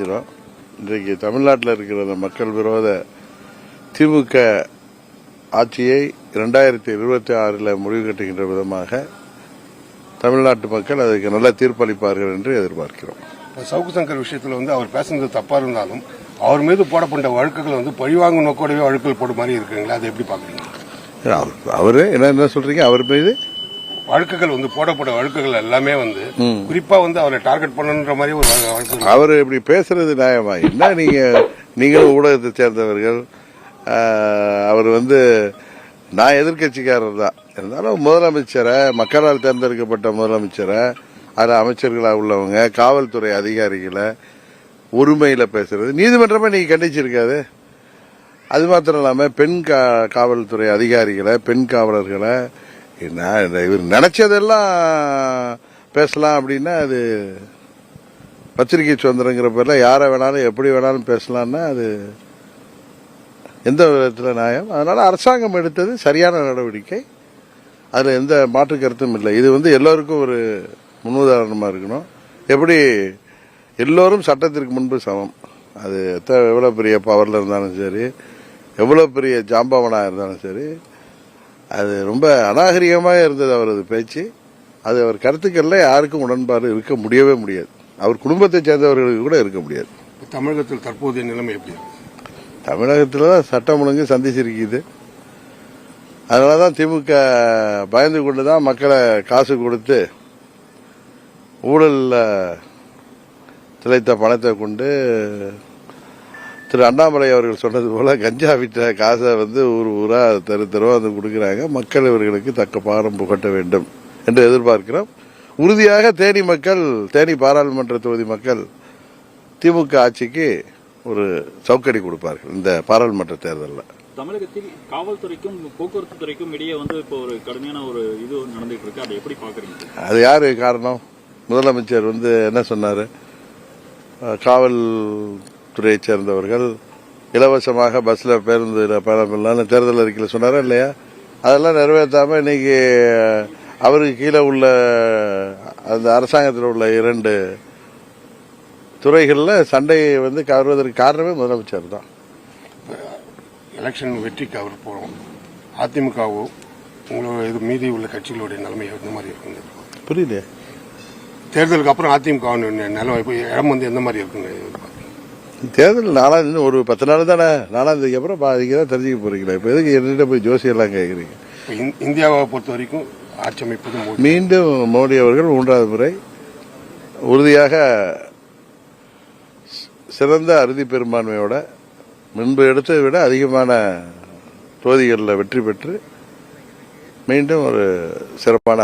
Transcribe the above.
தெரிஞ்சிடும் இன்றைக்கு தமிழ்நாட்டில் இருக்கிற அந்த மக்கள் விரோத திமுக ஆட்சியை இரண்டாயிரத்தி இருபத்தி ஆறில் முடிவு கட்டுகின்ற விதமாக தமிழ்நாட்டு மக்கள் அதுக்கு நல்ல தீர்ப்பளிப்பார்கள் என்று எதிர்பார்க்கிறோம். சவுக்கு சங்கர் விஷயத்துல வந்து அவர் பேசுனது தப்பா இருந்தாலும் அவர் மீது போடப்பட்ட வழக்குகள் வந்து பழிவாங்கும் நோக்கோடவே வழக்குகள் போட மாதிரி இருக்குங்களா? அதை எப்படி பாக்குறீங்க அவர் அவரு என்ன என்ன சொல்றீங்க? அவர் மீது வழக்குகள் வந்து போடப்பட்ட வழக்குகள் எல்லாமே வந்து குறிப்பா வந்து அவரை டார்கெட் பண்ணணுன்ற மாதிரி ஒரு வழ- வழக்கு அவர் இப்படி பேசுறது நியாயமா? என்ன நீங்க நீங்களும் ஊடகத்தை சேர்ந்தவர்கள் அவர் வந்து நான் எதிர்க்கட்சிக்காரர் தான். இருந்தாலும் முதலமைச்சரை மக்களால் தேர்ந்தெடுக்கப்பட்ட முதலமைச்சரை அதில் அமைச்சர்களாக உள்ளவங்க காவல்துறை அதிகாரிகளை ஒருமையில பேசுறது. நீதிமன்றமே நீங்க கண்டிச்சிருக்காது. அது மாத்திரம் இல்லாம பெண் கா- காவல்துறை அதிகாரிகளை பெண் காவலர்களை என்ன இவர் நினைச்சதெல்லாம் பேசலாம் அப்படின்னா அது பத்திரிகை சுதந்திரங்கிற பேரில் யாரை வேணாலும் எப்படி வேணாலும் பேசலாம்னா அது எந்த விதத்தில் நியாயம்? அதனால் அரசாங்கம் எடுத்தது சரியான நடவடிக்கை. அதில் எந்த மாற்று கருத்தும் இல்லை. இது வந்து எல்லோருக்கும் ஒரு முன்னுதாரணமாக இருக்கணும். எப்படி? எல்லோரும் சட்டத்திற்கு முன்பு சமம். அது எத்த- எவ்வளோ பெரிய பவரில் இருந்தாலும் சரி எவ்வளோ பெரிய ஜாம்பவனா இருந்தாலும் சரி அது ரொம்ப அநாகரிகமாக இருந்தது அவரது பேச்சு. அது அவர் கருத்துக்கள்ல யாருக்கும் உடன்பாடு இருக்க முடியவே முடியாது. அவர் குடும்பத்தை சேர்ந்தவர்களுக்கு கூட இருக்க முடியாது. தமிழகத்தில் தற்போதைய நிலைமை எப்படி தமிழகத்தில் தான் சட்டம் ஒழுங்கு சந்திச்சிருக்குது. அதனால தான் திமுக பயந்து கொண்டு தான் மக்களை காசு கொடுத்து ஊழல்ல திளைத்த பணத்தை கொண்டு திரு அண்ணாமலை அவர்கள் சொன்னது போல கஞ்சா விற்ற காசை வந்து ஊர் ஊரா தெரு தெருவா வந்து கொடுக்குறாங்க. மக்கள் இவர்களுக்கு தக்க பாடம் புகட்ட வேண்டும் என்று எதிர்பார்க்கிறோம். உறுதியாக தேனி மக்கள் தேனி பாராளுமன்ற தொகுதி மக்கள் திமுக ஆட்சிக்கு ஒரு சவுக்கடி கொடுப்பார்கள் இந்த பாராளுமன்ற தேர்தலில். தமிழகத்தில் காவல்துறைக்கும் போக்குவரத்து துறைக்கும் இடையே வந்து இப்போ ஒரு கடுமையான ஒரு இது நடந்துட்டு இருக்கு. அதை எப்படி பாக்குறீங்க அது யாரு காரணம்? முதலமைச்சர் வந்து என்ன சொன்னாரு? அஹ், காவல்துறையை சேர்ந்தவர்கள். இலவசமாக பஸ்ல பேருந்துல பயணம் பண்ணலாம்னு தேர்தல் அறிக்கையில் சொன்னாரா இல்லையா? அதெல்லாம் நிறைவேற்றாம இன்னைக்கு அவருக்கு கீழே உள்ள அந்த அரசாங்கத்தில் உள்ள இரண்டு துறைகளில் சண்டையை வந்து கவர்வதற்கு காரணமே முதலமைச்சர் தான். எலெக்ஷன் வெற்றிக்கு அவர் போறோம். அதிமுகவோ உங்களோட இது மீதி உள்ள கட்சிகளுடைய நிலைமை எந்த மாதிரி இருக்குங்க. புரியலையே தேர்தலுக்கு அப்புறம் அதிமுக நிலைமை இடம் வந்து எந்த மாதிரி இருக்குங்க? தேர்தல் நாலாம் ஒரு பத்து நாள் தானே? நாலாம் தேதிக்கு அப்புறம் பாதிக்கு தான் தெரிஞ்சுக்க போறீங்களா. இப்போ எதுக்கு என்னிட்ட போய் ஜோசியெல்லாம் கேட்குறீங்க இந்தியாவை பொறுத்த வரைக்கும் ஆட்சி அமைப்பது மீண்டும் மோடி அவர்கள் மூன்றாவது முறை உறுதியாக சிறந்த அறுதி பெரும்பான்மையோட முன்பு எடுத்ததை விட அதிகமான தொகுதிகளில் வெற்றி பெற்று மீண்டும் ஒரு சிறப்பான